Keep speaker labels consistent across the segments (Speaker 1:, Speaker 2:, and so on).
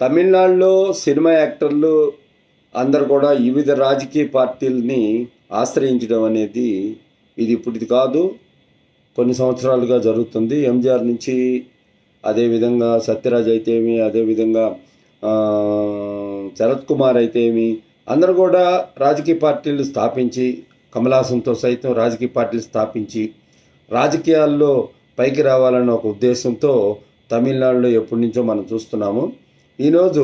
Speaker 1: తమిళనాడులో సినిమా యాక్టర్లు అందరు కూడా వివిధ రాజకీయ పార్టీలని ఆశ్రయించడం అనేది ఇది ఇప్పుడు ఇది కాదు. కొన్ని సంవత్సరాలుగా జరుగుతుంది. ఎంజిఆర్ నుంచి అదేవిధంగా సత్యరాజ్ అయితేమి అదేవిధంగా శరత్ కుమార్ అయితేమి అందరూ కూడా రాజకీయ పార్టీలు స్థాపించి కమలాసంతో సైతం రాజకీయ పార్టీలు స్థాపించి రాజకీయాల్లో పైకి రావాలన్న ఒక ఉద్దేశంతో తమిళనాడులో ఎప్పటి నుంచో మనం చూస్తున్నాము. ఈరోజు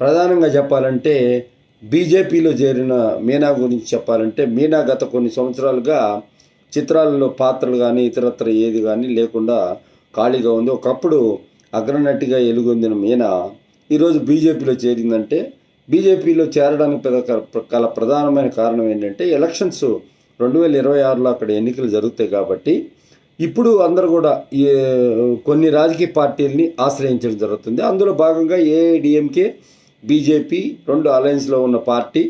Speaker 1: ప్రధానంగా చెప్పాలంటే బీజేపీలో చేరిన మీనా గురించి చెప్పాలంటే మీనా గత కొన్ని సంవత్సరాలుగా చిత్రాలలో పాత్రలు కానీ ఇతరత్ర ఏది కానీ లేకుండా ఖాళీగా ఉంది. ఒకప్పుడు అగ్రనటిగా ఎలుగొందిన మీనా ఈరోజు బీజేపీలో చేరిందంటే బీజేపీలో చేరడానికి పెద్ద గల ప్రధానమైన కారణం ఏంటంటే ఎలక్షన్స్ రెండు వేల ఇరవై ఆరులో అక్కడ ఎన్నికలు జరుగుతాయి కాబట్టి ఇప్పుడు అందరూ కూడా ఈ కొన్ని రాజకీయ పార్టీలని ఆశ్రయించడం జరుగుతుంది. అందులో భాగంగా ఏఐడిఎంకే బీజేపీ రెండు అలయన్స్లో ఉన్న పార్టీ.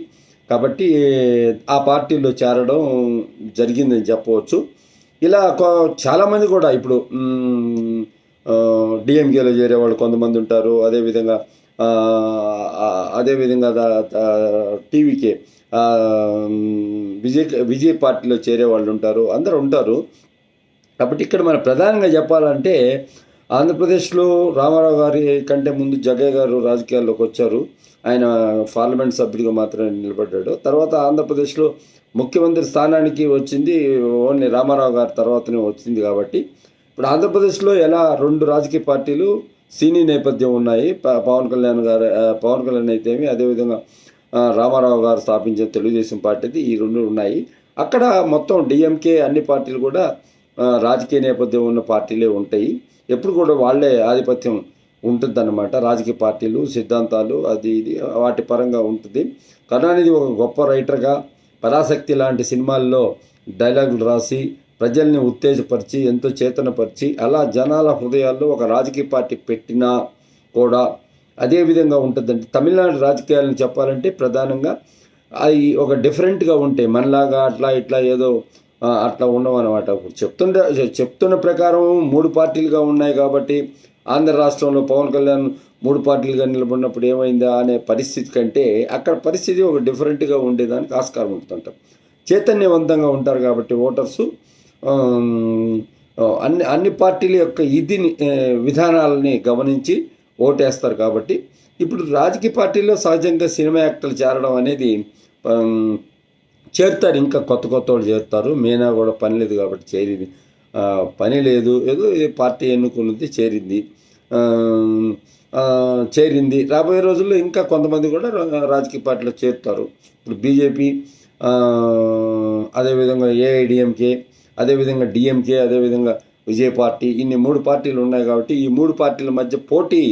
Speaker 1: కాబట్టి ఆ పార్టీలో చేరడం జరిగిందని చెప్పవచ్చు. ఇలా చాలామంది కూడా ఇప్పుడు డిఎంకేలో చేరే వాళ్ళు కొంతమంది ఉంటారు. అదేవిధంగా అదేవిధంగా టీవీకే విజయ విజయ్ విజయ్ పార్టీలో చేరే వాళ్ళు ఉంటారు. అందరు ఉంటారు. కాబట్టి ఇక్కడ మన ప్రధానంగా చెప్పాలంటే ఆంధ్రప్రదేశ్లో రామారావు గారి కంటే ముందు జగయ్య గారు రాజకీయాల్లోకి వచ్చారు. ఆయన పార్లమెంట్ సభ్యుడిగా మాత్రమే నిలబడ్డాడు. తర్వాత ఆంధ్రప్రదేశ్లో ముఖ్యమంత్రి స్థానానికి వచ్చింది ఓన్లీ రామారావు గారి తర్వాతనే వచ్చింది కాబట్టి. ఇప్పుడు ఆంధ్రప్రదేశ్లో ఎలా రెండు రాజకీయ పార్టీలు సినీ నేపథ్యం ఉన్నాయి. ప- పవన్ కళ్యాణ్ గారు పవన్ కళ్యాణ్ అయితేమి అదేవిధంగా రామారావు గారు స్థాపించిన తెలుగుదేశం పార్టీది ఈ రెండు ఉన్నాయి. అక్కడ మొత్తం డిఎంకే అన్ని పార్టీలు కూడా రాజకీయ నేపథ్యం ఉన్న పార్టీలే ఉంటాయి. ఎప్పుడు కూడా వాళ్ళే ఆధిపత్యం ఉంటుందన్నమాట. రాజకీయ పార్టీలు సిద్ధాంతాలు అది ఇది వాటి పరంగా ఉంటుంది. కరుణానిధి ఒక గొప్ప రైటర్గా పరాశక్తి లాంటి సినిమాల్లో డైలాగులు రాసి ప్రజల్ని ఉత్తేజపరిచి ఎంతో చేతనపరిచి అలా జనాల హృదయాల్లో ఒక రాజకీయ పార్టీ పెట్టినా కూడా అదే విధంగా ఉంటుందంటే తమిళనాడు రాజకీయాలను చెప్పాలంటే ప్రధానంగా అవి ఒక డిఫరెంట్గా ఉంటాయి మనలాగా అట్లా ఇట్లా ఏదో అట్లా ఉండవు అనమాట చెప్తుంటే చెప్తున్న ప్రకారం మూడు పార్టీలుగా ఉన్నాయి కాబట్టి ఆంధ్ర రాష్ట్రంలో పవన్ కళ్యాణ్ మూడు పార్టీలుగా నిలబడినప్పుడు ఏమైందా అనే పరిస్థితి కంటే అక్కడ పరిస్థితి ఒక డిఫరెంట్గా ఉండేదానికి ఆస్కారం ఉంటుంటాం చైతన్యవంతంగా ఉంటారు కాబట్టి ఓటర్సు అన్ని అన్ని పార్టీల యొక్క ఇదిని విధానాలని గమనించి ఓటేస్తారు కాబట్టి ఇప్పుడు రాజకీయ పార్టీల్లో సహజంగా సినిమా యాక్టర్లు చేరడం అనేది చేరుతారు. ఇంకా కొత్త కొత్త వాళ్ళు చేరుతారు. మీనా కూడా పని లేదు కాబట్టి చేరింది. పని లేదు. ఏదో పార్టీ ఎన్నుకున్నది చేరింది. చేరింది. రాబోయే రోజుల్లో ఇంకా కొంతమంది కూడా రాజకీయ పార్టీలో చేరుతారు. ఇప్పుడు బీజేపీ అదేవిధంగా ఏఐడిఎంకే అదేవిధంగా డిఎంకే అదేవిధంగా విజయ పార్టీ ఇన్ని మూడు పార్టీలు ఉన్నాయి కాబట్టి ఈ మూడు పార్టీల మధ్య పోటీ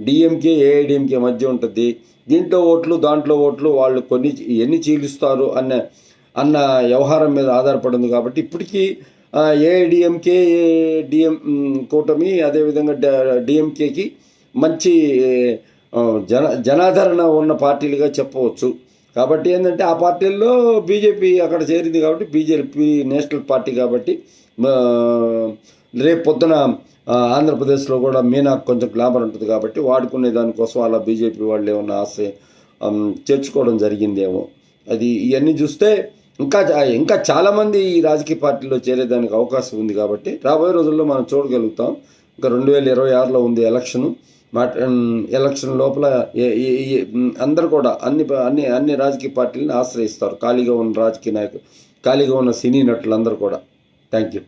Speaker 1: డిఎంకే ఏఐడిఎంకే మధ్య ఉంటుంది. దీంట్లో ఓట్లు దాంట్లో ఓట్లు వాళ్ళు కొన్ని ఎన్ని చీలుస్తారు అన్న అన్న వ్యవహారం మీద ఆధారపడింది కాబట్టి ఇప్పటికీ ఏఐడిఎంకే డిఎం కూటమి అదేవిధంగా డిఎంకేకి మంచి జన జనాదరణ ఉన్న పార్టీలుగా చెప్పవచ్చు. కాబట్టి ఏంటంటే ఆ పార్టీల్లో బీజేపీ అక్కడ చేరింది కాబట్టి బీజేపీ నేషనల్ పార్టీ కాబట్టి రేపు పొద్దున ఆంధ్రప్రదేశ్లో కూడా మీనాకు కొంచెం గ్లామర్ ఉంటుంది కాబట్టి వాడుకునే దానికోసం అలా బీజేపీ వాళ్ళు ఏమన్నా ఆశ చేర్చుకోవడం జరిగిందేమో. అది ఇవన్నీ చూస్తే ఇంకా ఇంకా చాలామంది ఈ రాజకీయ పార్టీలో చేరేదానికి అవకాశం ఉంది కాబట్టి రాబోయే రోజుల్లో మనం చూడగలుగుతాం. ఇంకా రెండు వేల ఇరవై ఆరులో ఉంది ఎలక్షను. ఎలక్షన్ లోపల అందరు కూడా అన్ని అన్ని అన్ని రాజకీయ పార్టీలను ఆశ్రయిస్తారు. ఖాళీగా ఉన్న రాజకీయ నాయకులు ఖాళీగా ఉన్న సినీ నటులు అందరూ కూడా. தேங்க்யூ